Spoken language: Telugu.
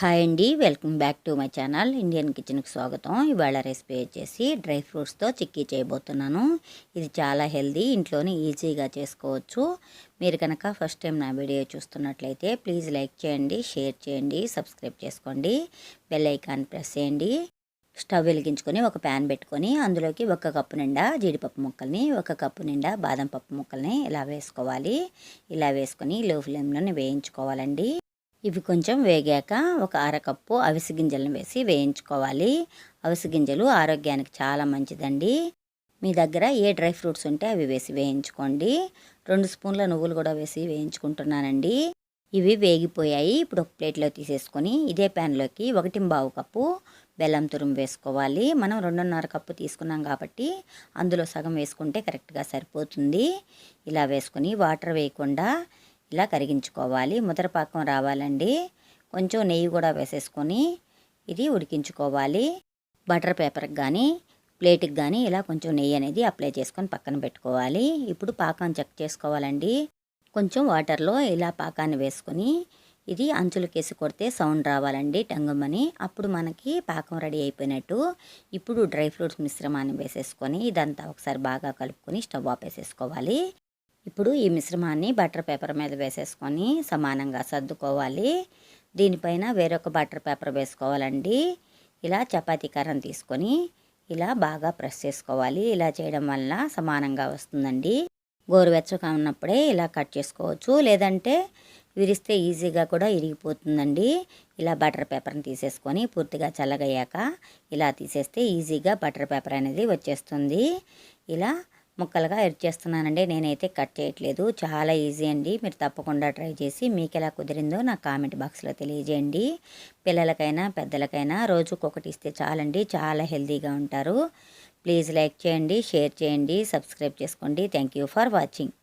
హాయ్ అండి welcome back to my channel Indian కిచెన్కి స్వాగతం. ఇవాళ రెసిపీ వచ్చేసి డ్రై ఫ్రూట్స్తో చిక్కీ చేయబోతున్నాను. ఇది చాలా హెల్దీ ఇంట్లోనే ఈజీగా చేసుకోవచ్చు. మీరు కనుక ఫస్ట్ టైం నా వీడియో చూస్తున్నట్లయితే ప్లీజ్ లైక్ చేయండి షేర్ చేయండి సబ్స్క్రైబ్ చేసుకోండి బెల్ ఐకాన్ ప్రెస్ చేయండి. స్టవ్ వెలిగించుకొని ఒక ప్యాన్ పెట్టుకొని అందులోకి ఒక కప్పు నిండా జీడిపప్పు ముక్కల్ని ఒక కప్పు నిండా బాదం పప్పు ముక్కల్ని ఇలా వేసుకోవాలి. ఇలా వేసుకొని లో ఫ్లేమ్లోనే వేయించుకోవాలండి. ఇవి కొంచెం వేగాక ఒక అరకప్పు అవిసి గింజలను వేసి వేయించుకోవాలి. అవిసి గింజలు ఆరోగ్యానికి చాలా మంచిదండి. మీ దగ్గర ఏ డ్రై ఫ్రూట్స్ ఉంటే అవి వేసి వేయించుకోండి. రెండు స్పూన్ల నువ్వులు కూడా వేసి వేయించుకుంటున్నానండి. ఇవి వేగిపోయాయి. ఇప్పుడు ఒక ప్లేట్లో తీసేసుకొని ఇదే ప్యాన్లోకి ఒకటి బావు కప్పు బెల్లం తురుము వేసుకోవాలి. మనం రెండున్నర కప్పు తీసుకున్నాం కాబట్టి అందులో సగం వేసుకుంటే కరెక్ట్గా సరిపోతుంది. ఇలా వేసుకొని వాటర్ వేయకుండా ఇలా కరిగించుకోవాలి. ముద్రపాకం రావాలండి. కొంచెం నెయ్యి కూడా వేసేసుకొని ఇది ఉడికించుకోవాలి. బటర్ పేపర్కి కానీ ప్లేట్కి కానీ ఇలా కొంచెం నెయ్యి అనేది అప్లై చేసుకొని పక్కన పెట్టుకోవాలి. ఇప్పుడు పాకం చెక్ చేసుకోవాలండి. కొంచెం వాటర్లో ఇలా పాకాన్ని వేసుకొని ఇది అంచులకేసి కొడితే సౌండ్ రావాలండి టంగుమని. అప్పుడు మనకి పాకం రెడీ అయిపోయినట్టు ఇప్పుడు డ్రై ఫ్రూట్స్ మిశ్రమాన్ని వేసేసుకొని ఇదంతా ఒకసారి బాగా కలుపుకొని స్టవ్ ఆపేసేసుకోవాలి ఇప్పుడు ఈ మిశ్రమాన్ని బటర్ పేపర్ మీద వేసేసుకొని సమానంగా సర్దుకోవాలి. దీనిపైన వేరొక బటర్ పేపర్ వేసుకోవాలండి. ఇలా చపాతీ కర్రను తీసుకొని ఇలా బాగా ప్రెస్ చేసుకోవాలి. ఇలా చేయడం వల్ల సమానంగా వస్తుందండి. గోరువెచ్చగా ఉన్నప్పుడే ఇలా కట్ చేసుకోవచ్చు. లేదంటే విరిస్తే ఈజీగా కూడా ఇరిగిపోతుందండి. ఇలా బటర్ పేపర్ని తీసేసుకొని పూర్తిగా చల్లగయ్యాక ఇలా తీసేస్తే ఈజీగా బటర్ పేపర్ అనేది వచ్చేస్తుంది. ఇలా ముక్కలుగా ఎడ్ చేస్తున్నానండి. నేనైతే కట్ చేయట్లేదు. చాలా ఈజీ అండి. మీరు తప్పకుండా ట్రై చేసి మీకు ఎలా కుదిరిందో నా కామెంట్ బాక్స్లో తెలియజేయండి. పిల్లలకైనా పెద్దలకైనా రోజుకొకటి ఇస్తే చాలండి. చాలా హెల్తీగా ఉంటారు. ప్లీజ్ లైక్ చేయండి షేర్ చేయండి సబ్స్క్రైబ్ చేసుకోండి. Thank you for watching.